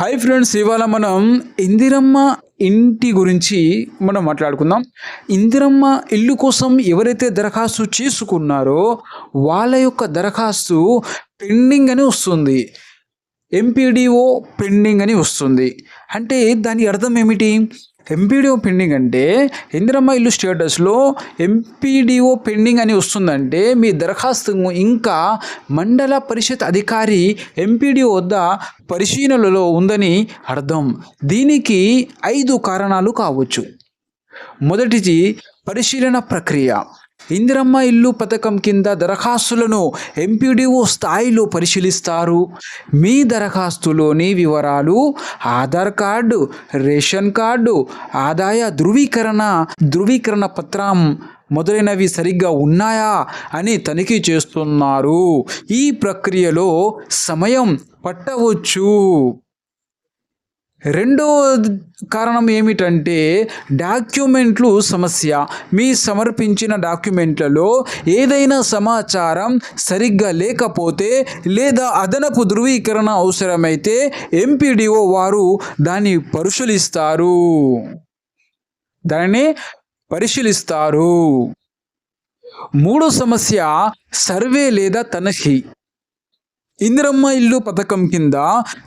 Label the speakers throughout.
Speaker 1: Hi friends ఇవాళ మనం ఇందిరమ్మ ఇంటి గురించి మనం మాట్లాడుకుందాం. ఇందిరమ్మ ఇల్లు కోసం ఎవరైతే దరఖాస్తు చేసుకున్నారో వాళ్ళ యొక్క దరఖాస్తు పెండింగ్ అని వస్తుంది. ఎంపీడీఓ పెండింగ్ అని వస్తుంది. అంటే దాని అర్థం ఏమిటి? ఎంపీడీఓ పెండింగ్ అంటే ఇందిరమ్మ ఇల్లు స్టేటస్లో ఎంపీడీఓ పెండింగ్ అని వస్తుందంటే మీ దరఖాస్తు ఇంకా మండల పరిషత్ అధికారి ఎంపీడీఓ వద్ద పరిశీలనలో ఉందని అర్థం. దీనికి ఐదు కారణాలు కావచ్చు. మొదటిది పరిశీలన ప్రక్రియ. ఇందిరమ్మ ఇల్లు పథకం కింద దరఖాస్తులను ఎంపీడీఓ స్థాయిలో పరిశీలిస్తారు. మీ దరఖాస్తులోని వివరాలు ఆధార్ కార్డు రేషన్ కార్డు ఆదాయ ధృవీకరణ ధృవీకరణ పత్రం మొదలైనవి సరిగ్గా ఉన్నాయా అని తనిఖీ చేస్తున్నారు. ఈ ప్రక్రియలో సమయం పట్టవచ్చు. రెండో కారణం ఏమిటంటే డాక్యుమెంట్లు సమస్య. మీ సమర్పించిన డాక్యుమెంట్లలో ఏదైనా సమాచారం సరిగ్గా లేకపోతే లేదా అదనపు ధృవీకరణ అవసరమైతే ఎంపీడీఓ వారు దాన్ని పరిశీలిస్తారు. దానిని పరిశీలిస్తారు. మూడో సమస్య సర్వే లేదా తనఖీ. ఇందిరమ్మ ఇల్లు పథకం కింద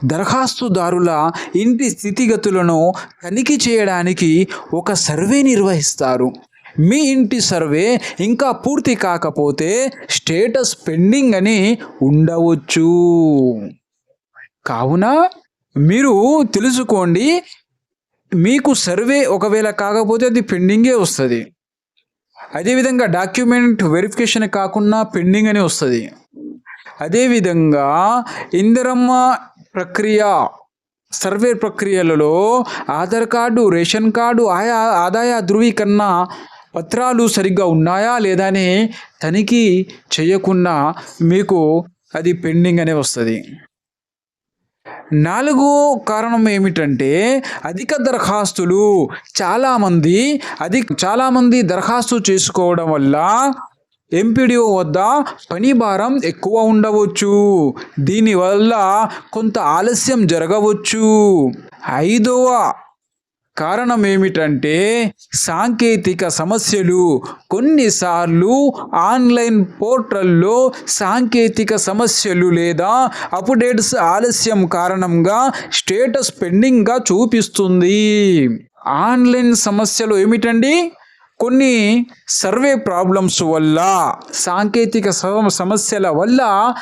Speaker 1: దరఖాస్తుదారుల ఇంటి స్థితిగతులను తనిఖీ చేయడానికి ఒక సర్వే నిర్వహిస్తారు. మీ ఇంటి సర్వే ఇంకా పూర్తి కాకపోతే స్టేటస్ పెండింగ్ అని ఉండవచ్చు. కావున మీరు తెలుసుకోండి మీకు సర్వే ఒకవేళ కాకపోతే అది పెండింగే వస్తుంది. అదేవిధంగా డాక్యుమెంట్ వెరిఫికేషన్ కాకుండా పెండింగ్ అని వస్తుంది. అదేవిధంగా ఇందిరమ్మ ప్రక్రియ సర్వే ప్రక్రియలలో ఆధార్ కార్డు రేషన్ కార్డు ఆయా ఆదాయ ధృవీకరణ పత్రాలు సరిగ్గా ఉన్నాయా లేదా అని తనిఖీ చేయకుండా మీకు అది పెండింగ్ అనే వస్తుంది. నాలుగో కారణం ఏమిటంటే అధిక దరఖాస్తులు. చాలామంది అధిక చాలామంది దరఖాస్తు చేసుకోవడం వల్ల ఎంపీడీఓ వద్ద పని భారం ఎక్కువ ఉండవచ్చు. దీనివల్ల కొంత ఆలస్యం జరగవచ్చు. ఐదవ కారణం ఏమిటంటే సాంకేతిక సమస్యలు కొన్నిసార్లు ఆన్లైన్ పోర్టల్లో సాంకేతిక సమస్యలు లేదా అప్డేట్స్ ఆలస్యం కారణంగా స్టేటస్ పెండింగ్గా చూపిస్తుంది. ఆన్లైన్ సమస్యలు ఏమిటండి? కొన్ని సర్వే ప్రాబ్లమ్స్ వల్ల సాంకేతిక సమస్యల వల్ల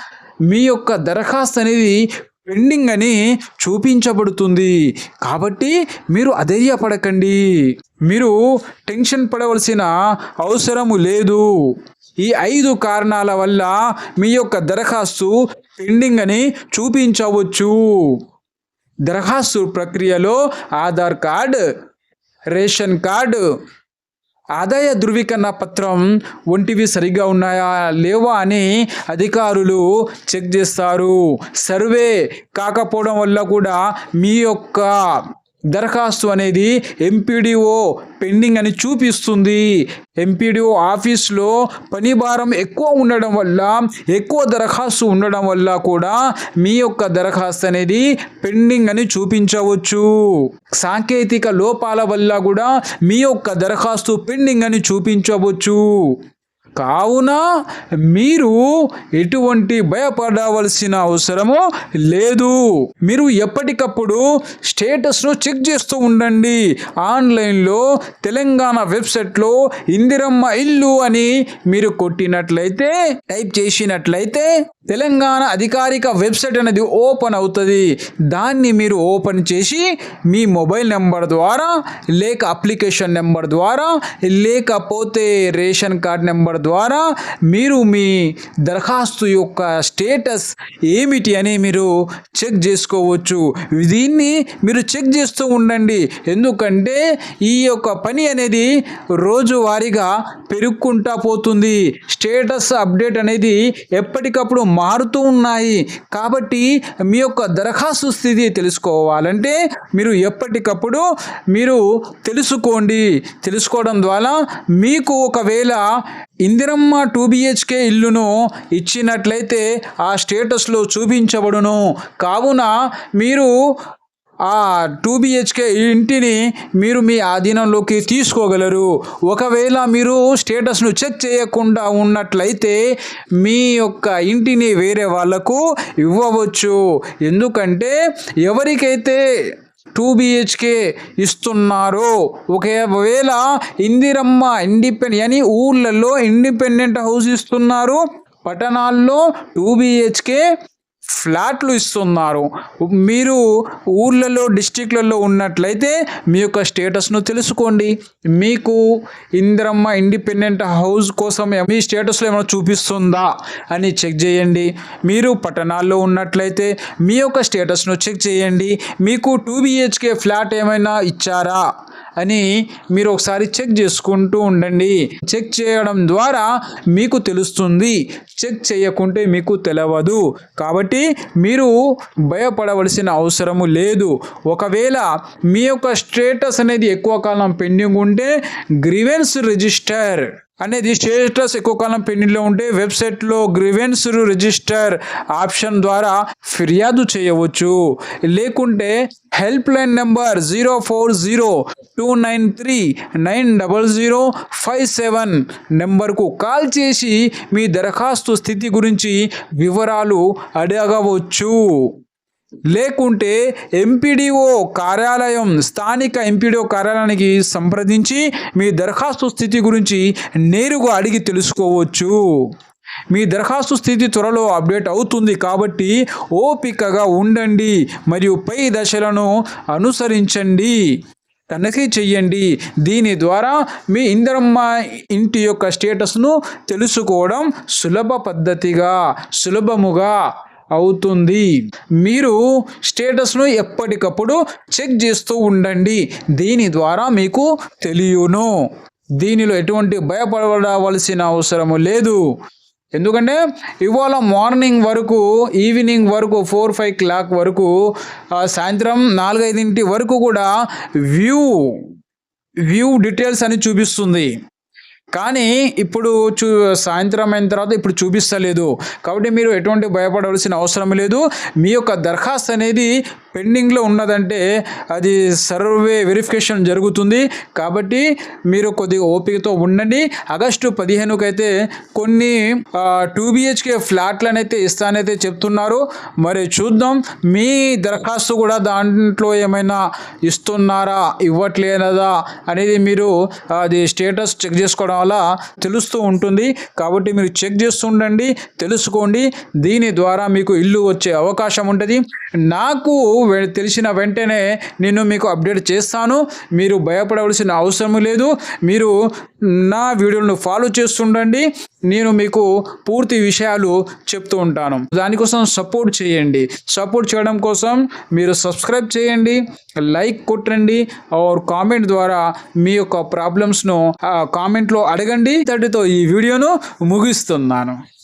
Speaker 1: మీ యొక్క దరఖాస్తు అనేది పెండింగ్ అని చూపించబడుతుంది. కాబట్టి మీరు అధైర్యపడకండి. మీరు టెన్షన్ పడవలసిన అవసరము లేదు. ఈ ఐదు కారణాల వల్ల మీ యొక్క దరఖాస్తు పెండింగ్ అని చూపించవచ్చు. దరఖాస్తు ప్రక్రియలో ఆధార్ కార్డ్ రేషన్ కార్డు ఆదాయ ధృవీకరణ పత్రం వంటివి సరిగ్గా ఉన్నాయా? లేవా అని అధికారులు చెక్ చేస్తారు. సర్వే కాకపోవడం వల్ల కూడా మీ యొక్క దరఖాస్తు అనేది ఎంపీడీఓ పెండింగ్ అని చూపిస్తుంది. ఎంపీడీఓ ఆఫీస్లో పని భారం ఎక్కువ ఉండడం వల్ల ఎక్కువ దరఖాస్తు ఉండడం వల్ల కూడా మీ యొక్క దరఖాస్తు అనేది పెండింగ్ అని చూపించవచ్చు. సాంకేతిక లోపాల వల్ల కూడా మీ యొక్క దరఖాస్తు పెండింగ్ అని చూపించవచ్చు. కావున మీరు ఎటువంటి భయపడవలసిన అవసరము లేదు. మీరు ఎప్పటికప్పుడు స్టేటస్ను చెక్ చేస్తూ ఉండండి. ఆన్లైన్లో తెలంగాణ వెబ్సైట్లో ఇందిరమ్మ ఇల్లు అని మీరు కొట్టినట్లయితే టైప్ చేసినట్లయితే తెలంగాణ అధికారిక వెబ్సైట్ అనేది ఓపెన్ అవుతుంది. దాన్ని మీరు ఓపెన్ చేసి మీ మొబైల్ నెంబర్ ద్వారా లేక అప్లికేషన్ నెంబర్ ద్వారా లేకపోతే రేషన్ కార్డ్ నెంబర్ ద్వారా మీరు మీ దరఖాస్తు యొక్క స్టేటస్ ఏమిటి అని మీరు చెక్ చేసుకోవచ్చు. దీన్ని మీరు చెక్ చేస్తూ ఉండండి. ఎందుకంటే ఈ యొక్క పని అనేది రోజువారీగా పెరుక్కుంటా పోతుంది. స్టేటస్ అప్డేట్ అనేది ఎప్పటికప్పుడు మారుతూ ఉన్నాయి. కాబట్టి మీ యొక్క దరఖాస్తు స్థితి తెలుసుకోవాలంటే మీరు ఎప్పటికప్పుడు మీరు తెలుసుకోండి. తెలుసుకోవడం ద్వారా మీకు ఒకవేళ ఇందిరమ్మ టూ బిహెచ్కే ఇల్లును ఇచ్చినట్లయితే ఆ స్టేటస్లో చూపించబడును. కావున మీరు ఆ టూ బిహెచ్కే ఇంటిని మీరు మీ ఆధీనంలోకి తీసుకోగలరు. ఒకవేళ మీరు స్టేటస్ను చెక్ చేయకుండా ఉన్నట్లయితే మీ యొక్క ఇంటిని వేరే వాళ్ళకు ఇవ్వవచ్చు. ఎందుకంటే ఎవరికైతే టూ బిహెచ్కే ఇస్తున్నారు. ఒకవేళ ఇందిరమ్మ ఇండిపెండెంట్ అని ఊళ్ళల్లో ఇండిపెండెంట్ హౌస్ ఇస్తున్నారు. పట్టణాల్లో టూ బిహెచ్కే ఫ్లాట్లు ఇస్తున్నారు. మీరు ఊర్లలో డిస్టిక్లలో ఉన్నట్లయితే మీ యొక్క స్టేటస్ను తెలుసుకోండి. మీకు ఇందిరమ్మ ఇండిపెండెంట్ హౌస్ కోసం మీ స్టేటస్లో ఏమైనా చూపిస్తుందా అని చెక్ చేయండి. మీరు పట్టణాల్లో ఉన్నట్లయితే మీ యొక్క స్టేటస్ను చెక్ చేయండి. మీకు టూ బిహెచ్కే ఫ్లాట్ ఏమైనా ఇచ్చారా? అని మీరు ఒకసారి చెక్ చేసుకుంటూ ఉండండి. చెక్ చేయడం ద్వారా మీకు తెలుస్తుంది. చెక్ చేయకుంటే మీకు తెలియదు కాబట్టి మీరు భయపడవలసిన అవసరము లేదు. ఒకవేళ మీ యొక్క స్టేటస్ అనేది ఎక్కువ కాలం పెండింగ్ ఉంటే గ్రీవెన్స్ రిజిస్టర్ అనేది స్టేటస్ ఎక్కువ కాలం పెండింగ్లో ఉంటే వెబ్సైట్లో గ్రివెన్స్ రిజిస్టర్ ఆప్షన్ ద్వారా ఫిర్యాదు చేయవచ్చు. లేకుంటే helpline number zero four zero two nine three nine double zero five seven నెంబర్కు కాల్ చేసి మీ దరఖాస్తు స్థితి గురించి వివరాలు అడగవచ్చు. లేకుంటే ఎంపీడీఓ కార్యాలయం స్థానిక ఎంపీడీఓ కార్యాలయానికి సంప్రదించి మీ దరఖాస్తు స్థితి గురించి నేరుగా అడిగి తెలుసుకోవచ్చు. మీ దరఖాస్తు స్థితి త్వరలో అప్డేట్ అవుతుంది కాబట్టి ఓపికగా ఉండండి మరియు పై దశలను అనుసరించండి. తనిఖీ చెయ్యండి దీని ద్వారా మీ ఇందరమ్మ ఇంటి యొక్క స్టేటస్ను తెలుసుకోవడం సులభ పద్ధతిగా సులభముగా అవుతుంది. మీరు స్టేటస్ను ఎప్పటికప్పుడు చెక్ చేస్తూ ఉండండి. దీని ద్వారా మీకు తెలియను. దీనిలో ఎటువంటి భయపడవలసిన అవసరము లేదు. ఎందుకంటే ఇవాళ మార్నింగ్ వరకు ఈవినింగ్ వరకు ఫోర్ ఫైవ్ క్లాక్ వరకు సాయంత్రం నాలుగైదింటి వరకు కూడా వ్యూ వ్యూ డీటెయిల్స్ అని చూపిస్తుంది. కానీ ఇప్పుడు చూ సాయంత్రం అయిన తర్వాత ఇప్పుడు చూపిస్తలేదు. కాబట్టి మీరు ఎటువంటి భయపడవలసిన అవసరం లేదు. మీ యొక్క దరఖాస్తు అనేది పెండింగ్లో ఉన్నదంటే అది సర్వే వెరిఫికేషన్ జరుగుతుంది. కాబట్టి మీరు కొద్దిగా ఓపికతో ఉండండి. ఆగస్టు పదిహేనుకి అయితే కొన్ని టూ బిహెచ్కే ఫ్లాట్లను అయితే ఇస్తానైతే చెప్తున్నారు. మరి చూద్దాం. మీ దరఖాస్తు కూడా దాంట్లో ఏమైనా ఇస్తున్నారా ఇవ్వట్లేదా అనేది మీరు అది స్టేటస్ చెక్ చేసుకోవడం వల్ల తెలుస్తూ ఉంటుంది. కాబట్టి మీరు చెక్ చేస్తూ ఉండండి తెలుసుకోండి. దీని ద్వారా మీకు ఇల్లు వచ్చే అవకాశం ఉంటుంది. నాకు తెలిసిన వెంటనే నేను మీకు అప్డేట్ చేస్తాను. మీరు భయపడవలసిన అవసరం లేదు. మీరు నా వీడియోలను ఫాలో చేస్తుండండి. నేను మీకు పూర్తి విషయాలు చెప్తూ ఉంటాను. దానికోసం సపోర్ట్ చేయండి. సపోర్ట్ చేయడం కోసం మీరు సబ్స్క్రైబ్ చేయండి. లైక్ కొట్టండి. ఆర్ కామెంట్ ద్వారా మీ యొక్క ప్రాబ్లమ్స్ను కామెంట్లో అడగండి. తటితో ఈ వీడియోను ముగిస్తున్నాను.